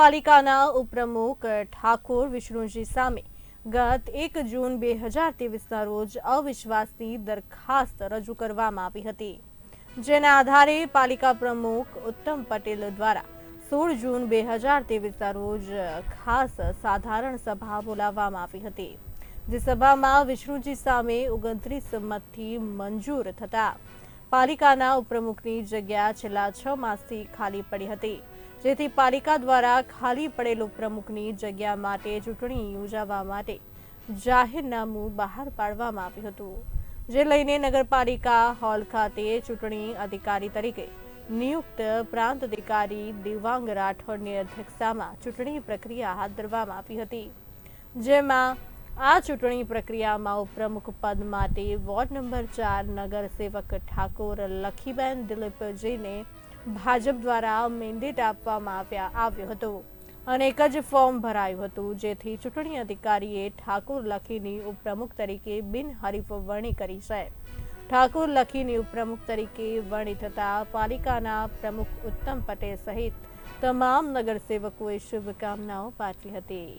નગરપાલિકાના ઉપપ્રમુખ ઠાકોર વિષ્ણુજી સામે ગત એક જૂન બે હજાર ત્રેવીસના રોજ અવિશ્વાસની દરખાસ્ત રજૂ કરવામાં આવી હતી. જેના આધારે પાલિકા પ્રમુખ ઉત્તમ પટેલ દ્વારા સોળ જૂન બે હજાર ત્રેવીસના રોજ ખાસ સાધારણ સભા બોલાવવામાં આવી હતી, જે સભામાં વિષ્ણુજી સામે ઓગણત્રીસ મતથી મંજૂર થતા પાલિકાના ઉપપ્રમુખની જગ્યા છેલ્લા છ માસથી ખાલી પડી હતી. જેથી પાલિકા દ્વારા ખાલી પડેલ ઉપપ્રમુખની જગ્યા માટે ચૂંટણી યોજાવા માટે જાહેરનામું બહાર પાડવામાં આવ્યું હતું. જે લઈને નગરપાલિકા હોલ ખાતે ચૂંટણી અધિકારી તરીકે નિયુક્ત પ્રાંત અધિકારી દિવાંગ રાઠોડની અધ્યક્ષતામાં ચૂંટણી પ્રક્રિયા હાથ ધરવામાં આવી હતી. જેમાં આ ચૂંટણી પ્રક્રિયામાં ઉપપ્રમુખ પદ માટે વોર્ડ નંબર ચાર નગરસેવક ઠાકોર લખીબેન દિલીપજીને ભાજપ દ્વારા મેન્ડેટ આપવામાં આવ્યા, આવ્યો હતો. અને એક જ ફોર્મ ભરાયું હતું, જેથી ચૂંટણી અધિકારીએ ઠાકોર લખીની ઉપપ્રમુખ તરીકે બિનહરીફ વરણી કરી છે. ઠાકોર લખીની ઉપપ્રમુખ તરીકે વરણી થતા પાલિકાના પ્રમુખ ઉત્તમ પટેલ સહિત તમામ નગરસેવકોએ શુભકામનાઓ પાઠવી હતી.